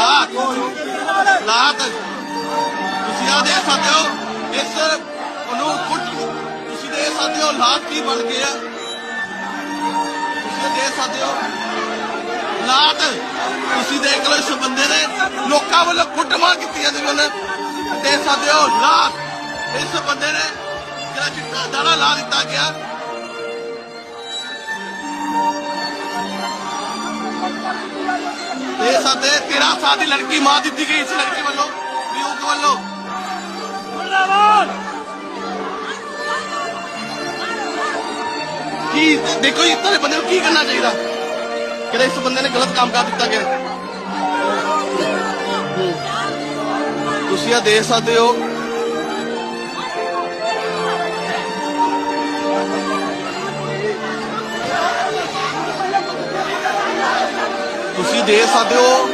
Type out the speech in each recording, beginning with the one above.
ਹਾਲਾਤ ਤੁਸੀਂ ਆ ਦੇਖ ਸਕਦੇ ਹੋ, ਇਸ ਉਹਨੂੰ ਕੁੱਟ ਤੁਸੀਂ ਦੇਖ ਸਕਦੇ ਹੋ, ਲਾਤ ਕੀ ਬਣ ਗਏ ਤੁਸੀਂ ਦੇਖ ਸਕਦੇ ਹੋ। ਲਾਤ, ਤੁਸੀਂ ਦੇਖ ਲਓ ਇਸ ਬੰਦੇ ਨੇ ਲੋਕਾਂ ਵੱਲੋਂ ਕੁੱਟਮਾਰ ਕੀਤੀ ਜਾਂਦੀ ਉਹਨੇ। ਦੇ ਸਕਦੇ ਹੋ ਹਾਲਾਤ ਇਸ ਬੰਦੇ ਨੇ ਜਿਹੜਾ ਚਿੱਟਾ ਦਾਣਾ ਲਾ ਦਿੱਤਾ ਗਿਆ। ਇਹ ਸਾਡੇ 13 ਸਾਲ ਦੀ ਲੜਕੀ ਮਾਰ ਦਿੱਤੀ ਗਈ ਇਸ ਲੜਕੀ ਵੱਲੋਂ ਵਿਊਕ ਵੱਲੋਂ। ਕੀ, ਦੇਖੋ ਜੀ ਇੱਦਾਂ ਦੇ ਬੰਦੇ ਨੂੰ ਕੀ ਕਰਨਾ ਚਾਹੀਦਾ? ਕਿ ਇਸ ਬੰਦੇ ਨੇ ਗਲਤ ਕੰਮ ਕਰ ਦਿੱਤਾ ਗਿਆ? ਤੁਸੀਂ ਇਹ ਦੇਖ ਸਕਦੇ ਹੋ ਤੁਸੀਂ ਦੇਖ ਸਕਦੇ ਹੋ।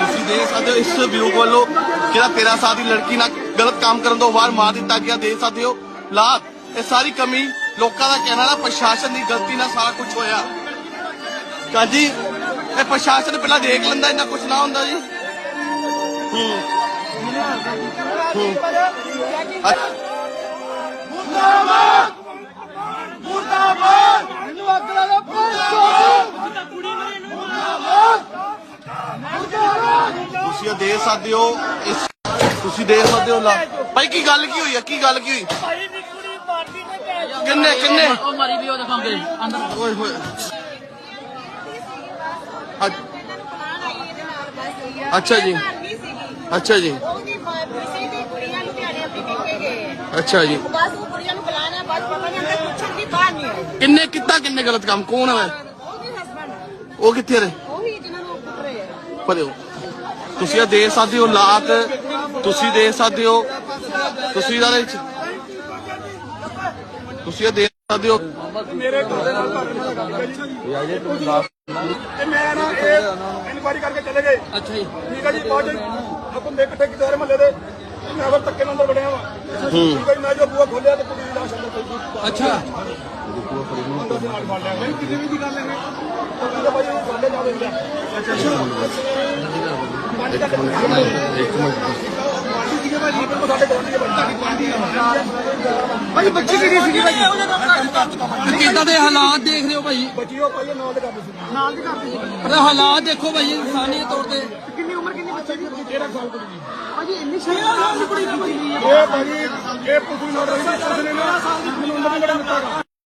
ਤੁਸੀਂ ਦੇਖ ਸਕਦੇ ਹੋ ਇਸ ਵਿਊ ਵੱਲੋਂ ਜਿਹੜਾ 13 ਸਾਲ ਦੀ ਲੜਕੀ ਨਾਲ ਗਲਤ ਕੰਮ ਕਰਨ ਤੋਂ ਬਾਅਦ ਮਾਰ ਦਿੱਤਾ ਗਿਆ, ਦੇਖ ਸਕਦੇ ਹੋ। ਲਾਤ, ਇਹ ਸਾਰੀ ਕਮੀ ਲੋਕਾਂ ਦਾ ਕਹਿਣਾ ਨਾ ਪ੍ਰਸ਼ਾਸਨ ਦੀ ਗਲਤੀ ਨਾਲ ਸਾਰਾ ਕੁਝ ਹੋਇਆ। ਕਾਜੀ, ਇਹ ਪ੍ਰਸ਼ਾਸਨ ਪਹਿਲਾਂ ਦੇਖ ਲੈਂਦਾ, ਇੰਨਾ ਕੁਝ ਨਾ ਹੁੰਦਾ ਜੀ। ਹੂੰ। ਹੂੰ। ਤੁਸੀਂ ਦੇਖ ਸਕਦੇ ਹੋ ਇਸ ਤੁਸੀਂ ਦੇਖ ਸਕਦੇ ਹੋ ਲਾ ਭਾਈ ਕੀ ਗੱਲ ਕੀ ਹੋਈ ਹੈ ਕੀ ਗੱਲ ਕੀ ਹੋਈ? ਭਾਈ ਦੀ ਕੁੜੀ ਮਾਰਦੀ ਨੇ ਪੈ ਕਿੰਨੇ ਕਿੰਨੇ? ਉਹ ਮਰੀ ਵੀ ਉਹ ਦਿਖਾਉਂਦੇ ਅੰਦਰ ਓਏ ਹੋਏ। ਅੱਛ- ਜੀ। ਅੱਛਾ ਜੀ। ਉਹਦੀ ਕਿਸੇ ਦੀ ਕੁੜੀਆਂ ਲੁਧਿਆਣੇ ਆਪਣੀ ਪੇਕੇ ਗਏ। ਆ। ਅੱਛਾ ਜੀ। ਬਸ ਉਹ ਕੁੜੀਆਂ ਨੂੰ ਬੁਲਾਣਾ ਬਸ ਪਤਾ ਨਹੀਂ ਅੰਦਰ ਪੁੱਛਣ ਦੀ ਬਾਹਰ ਨਹੀਂ ਆਏ ਕਿੰਨੇ ਕਿੱਤਾ ਕਿੰਨੇ ਗਲਤ ਕੰਮ? ਕੌਣ ਹੈ ਉਹਦੇ ਹਸਬੰਡ ਉਹ ਕਿੱਥੇ ਰਹੇ ਉਹ ਵੀ ਜਿਹਨਾਂ ਨੂੰ ਕੁੱਟ ਰਹੇ ਆ। ਪਰਿਓ ਤੁਸੀਂ ਇਹ ਦੇਖ ਸਕਦੇ ਹੋ ਲਾਤ। ਤੁਸੀਂ ਦੇਖ ਸਕਦੇ ਹੋ। ਤੁਸੀਂ ਇਹਦੇ ਵਿੱਚ ਤੁਸੀਂ ਇਹ ਦੇਖ ਸਕਦੇ ਹੋ। ਤੇ ਮੈਂ ਨਾ ਇਹ ਇਨਕੁਆਇਰੀ ਕਰਕੇ ਚਲੇ ਗਏ। ਅੱਛਾ ਜੀ। ਠੀਕ ਹੈ ਜੀ ਬਾਅਦ ਆਪਾਂ ਦੇ ਇਕੱਠੇ ਕੀਤੇ ਸਾਰੇ ਮਹੱਲੇ ਦੇ। ਮੈਂ ਫਿਰ ਧੱਕੇ ਨਾਲ ਅੰਦਰ ਵੜਿਆ ਵਾ। ਠੀਕ ਹੈ ਜੀ, ਮੈਂ ਜੋ ਬੂਆ ਖੋਲਿਆ ਤੇ ਕੁੜੀ ਦੀ ਲਾਸ਼ ਅੰਦਰ ਪਈ ਸੀ ਅੱਛਾ। ਅੰਦਰ ਦੇ ਨਾਲ ਫੜ ਲਿਆ ਮੈਂ। ਕਿਸੇ ਵੀ ਦੀ ਗੱਲ ਨਹੀਂ ਕੁੜੀ ਦਾ ਭਾਈ ਉਹ ਸਾਡੇ ਨਾਲ ਹੁੰਦਾ ਅੱਛਾ ਭਾਈ ਬੱਚੀ ਕਿਹੜੀ ਸੀਗੀ ਭਾਈ? ਕਿੱਦਾਂ ਦੇ ਹਾਲਾਤ ਦੇਖ ਰਹੇ ਹੋ ਭਾਈ? ਬੱਚੀ ਉਹ ਭਾਈ ਨਾਲ ਦੇ ਕਰਦੇ ਸੀ। ਨਾਲ ਦੇ ਕਰਦੇ ਸੀ। ਪਰ ਹਾਲਾਤ ਦੇਖੋ ਭਾਈ ਇਨਸਾਨੀਅਤ ਤੌਰ ਤੇ ਕਿੰਨੀ ਉਮਰ ਕਿੰਨੀ ਬੱਚੇ ਦੀ 13 ਸਾਲ ਕੁੜੀ ਦੀ ਭਾਜੀ ਇੰਨੀ ਦੀ ਇਹ ਭਾਜੀ ਇਹ ਰਹੀ ਪੁਲਿਸ ਨੇ ਨਾ ਮੈਨੂੰ ਦਿੱਤਾ।